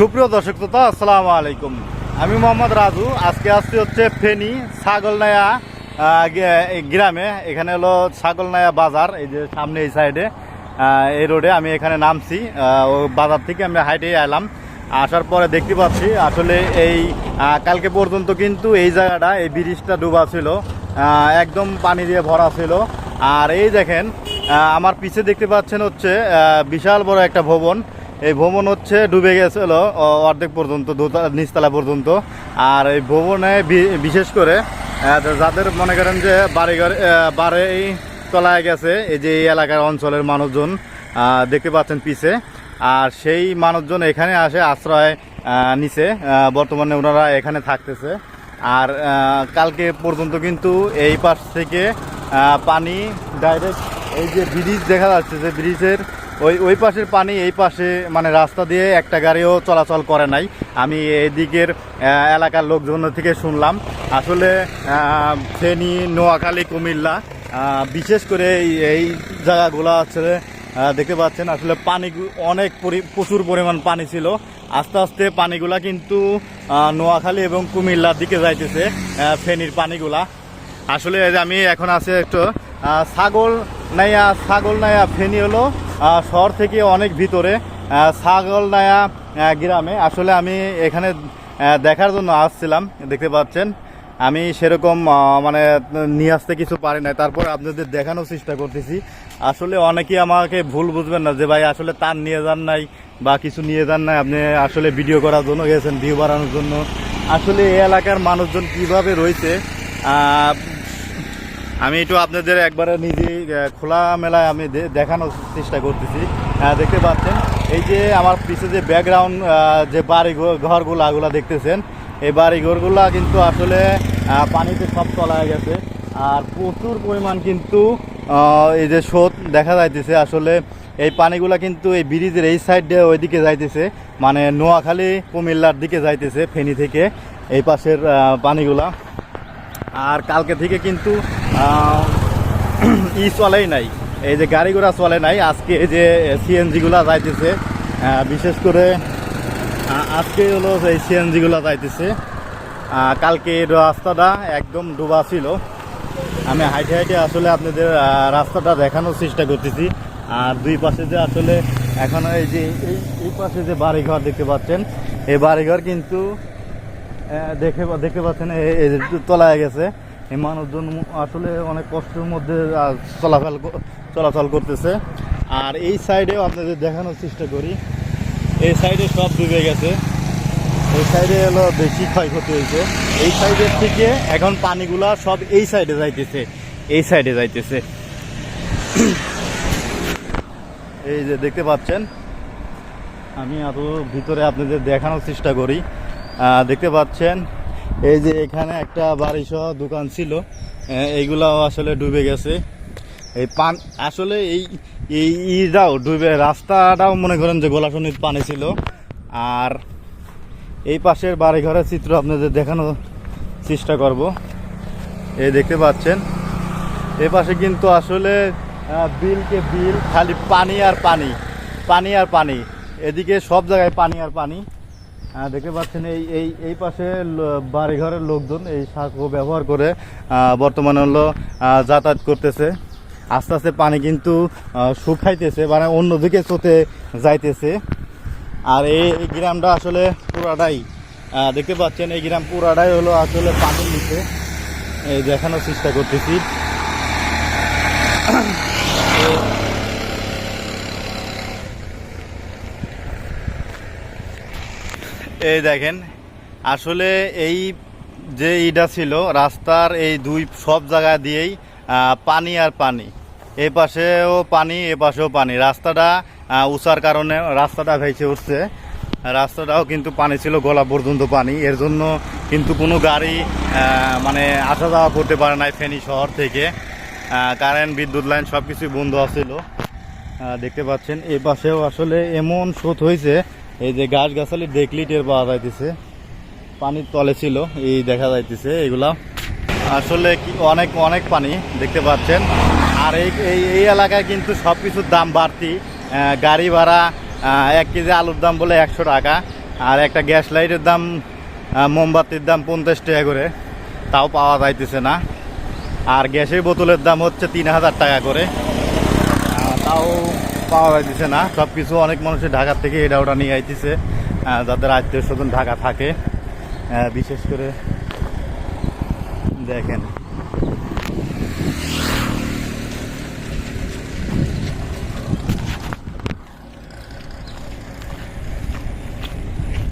সুপ্রিয় দর্শক শ্রোতা, আসসালামু আলাইকুম। আমি মোহাম্মদ রাজু, আজকে আসছি হচ্ছে ফেনী ছাগলনায়া গ্রামে। এখানে হলো ছাগলনায়া বাজার, এই যে সামনে এই সাইডে এই রোডে আমি এখানে নামছি। ও বাজার থেকে আমি হাইটে এলাম। আসার পরে দেখতে পাচ্ছি, আসলে এই কালকে পর্যন্ত কিন্তু এই জায়গাটা, এই ব্রিজটা ডুবা ছিল। একদম পানি দিয়ে ভরা ছিল। আর এই দেখেন আমার পিছে দেখতে পাচ্ছেন হচ্ছে বিশাল বড় একটা ভবন। এই ভবন হচ্ছে ডুবে গেছিল অর্ধেক পর্যন্ত, দোতলা, নিচতলা পর্যন্ত। আর এই ভবনে বিশেষ করে যাদের মনে করেন যে বাড়িঘর বাড়ি তলায় গেছে, এই যে এই এলাকার অঞ্চলের মানুষজন দেখতে পাচ্ছেন পিছে। আর সেই মানুষজন এখানে আসে আশ্রয় নিছে বর্তমানে ওনারা এখানে থাকতেছে। আর কালকে পর্যন্ত কিন্তু এই পাশ থেকে পানি ডাইরেক্ট এই যে ব্রিজ দেখা যাচ্ছে, যে ব্রিজের ওই ওই পাশের পানি, এই পাশে মানে রাস্তা দিয়ে একটা গাড়িও চলাচল করে নাই। আমি এদিকের এলাকার লোকজন থেকে শুনলাম। আসলে ফেনী, নোয়াখালী, কুমিল্লা বিশেষ করে এই- জায়গাগুলো আসলে দেখতে পাচ্ছেন, আসলে পানি অনেক পরি- প্রচুর পরিমাণ পানি ছিল। আস্তে আস্তে পানিগুলা কিন্তু নোয়াখালী এবং কুমিল্লার দিকে যাইতেছে ফেনীর পানিগুলা। আসলে আমি এখন আছে একটু ছাগল নাইয়া ছাগল নাইয়া ফেনি হলো। শহর থেকে অনেক ভিতরে আহ, ছাগল নাইয়া গ্রামে। আসলে আমি এখানে দেখার জন্য আসছিলাম দেখতে পাচ্ছেন। আমি সেরকম মানে নিয়ে আসতে কিছু পারি না তারপর আপনাদের দেখানোর চেষ্টা করতেছি। আসলে অনেকেই আমাকে ভুল বুঝবেন না যে ভাই আসলে তার নিয়ে যান নাই বা কিছু নিয়ে যান নাই। আপনি আসলে ভিডিও করার জন্য গেছেন ভিউ বাড়ানোর জন্য। আসলে এই এলাকার মানুষজন কীভাবে রয়েছে আমি একটু আপনাদের একবারে নিজে খোলা মেলায় আমি দেখানোর চেষ্টা করতেছি। দেখতে পাচ্ছেন, এই যে আমার পিছে যে ব্যাকগ্রাউন্ড যে বাড়ি ঘর- ঘরগুলো এগুলো দেখতেছেন, এই বাড়ি ঘরগুলা কিন্তু আসলে পানিতে সব তলায় গেছে। আর প্রচুর পরিমাণ কিন্তু এই যে স্রোত দেখা যাইতেছে আসলে। এই পানিগুলা কিন্তু এই ব্রিজের এই সাইড দিয়ে ওইদিকে যাইতেছে মানে নোয়াখালী, কুমিল্লার দিকে যাইতেছে ফেনী থেকে, এই পাশের পানিগুলা। আর কালকে থেকে কিন্তু ই চলেই নাই। এই যে গাড়ি ঘোড়া চলে নাই, আজকে এই যে সিএনজিগুলা যাইতেছে বিশেষ করে আজকে হলো এই সিএনজিগুলা যাইতেছে। কালকে রাস্তাটা একদম ডুবা ছিল। আমি হাইটে হাইটে আসলে আপনাদের রাস্তাটা দেখানোর চেষ্টা করতেছি। আর দুই পাশে যে আসলে এখন এই যে, এই পাশে যে বাড়িঘর দেখতে পাচ্ছেন, এই বাড়িঘর কিন্তু দেখে, দেখতে পাচ্ছেন, এই- তলায় গেছে। এই মানুষজন আসলে অনেক কষ্টের মধ্যে চলাফেল চলাচল করতেছে। আর এই সাইডেও আপনাদের দেখানোর চেষ্টা করি। এই সাইডে সব ডুবে গেছে। এই সাইডে হলো বেশি ক্ষয়ক্ষতি হয়েছে। এই সাইডের থেকে এখন পানিগুলা সব এই সাইডে যাইতেছে। এই সাইডে যাইতেছে। এই যে দেখতে পাচ্ছেন, আমি আরও ভিতরে আপনাদের দেখানোর চেষ্টা করি। দেখতে পাচ্ছেন এই যে এখানে একটা বাড়ি সহ দোকান ছিল এইগুলাও আসলে ডুবে গেছে। এই পান, আসলে এই এই ইটাও ডুবে, রাস্তাটাও মনে করেন যে গোলাশনির পানি ছিল। আর এই পাশের বাড়ি ঘরের চিত্র আপনাদের দেখানোর চেষ্টা করব। এই দেখতে পাচ্ছেন। এই পাশে কিন্তু আসলে বিলকে বিল, খালি পানি আর পানি পানি আর পানি। এদিকে সব জায়গায় পানি আর পানি। দেখতে পাচ্ছেন এই এই এই পাশে বাড়িঘরের লোকজন এই সাঁকো ব্যবহার করে বর্তমানে হলো যাতায়াত করতেছে। আস্তে আস্তে পানি কিন্তু শুকাইতেছে মানে অন্যদিকে চতে যাইতেছে। আর এই গ্রামটা আসলে পুরাটাই দেখতে পাচ্ছেন এই গ্রাম পুরাটাই হলো আসলে পানির নিচে। এই দেখানোর চেষ্টা করতেছি। এই দেখেন, আসলে এই যে ইটা ছিল, রাস্তার এই দুই সব জায়গা দিয়েই পানি আর পানি। এই পাশেও পানি, এ পাশেও পানি। রাস্তাটা উঁচার কারণে রাস্তাটা ভেসে উঠছে। রাস্তাটাও কিন্তু পানি ছিল, গলা পর্যন্ত পানি। এর জন্য কিন্তু কোনো গাড়ি মানে আসা যাওয়া করতে পারে নাই ফেনী শহর থেকে। কারেন্ট, বিদ্যুৎ লাইন সব কিছুই বন্ধ আছিল। দেখতে পাচ্ছেন এই পাশেও আসলে এমন স্রোত হয়েছে এই যে গাছ গাছালি দেখলি টের পাওয়া যাইতেছে। পানির তলে ছিল, এই দেখা যাইতেছে এগুলা। আসলে কি, অনেক অনেক পানি দেখতে পাচ্ছেন। আর এই এই এলাকায় কিন্তু সব কিছুর দাম বাড়তি। গাড়ি ভাড়া এক কেজি আলুর দাম বলে একশো টাকা। আর একটা গ্যাস লাইটের দাম মোমবাতির দাম পঞ্চাশ টাকা করে। তাও পাওয়া যাইতেছে না। আর গ্যাসের বোতলের দাম হচ্ছে তিন হাজার টাকা করে। পাওয়া যাইতেছে না। সব কিছু অনেক মানুষের ঢাকার থেকে এটা ওটা নিয়ে আইতেছে যাদের আত্মীয় স্বজন ঢাকা থাকে। বিশেষ করে দেখেন।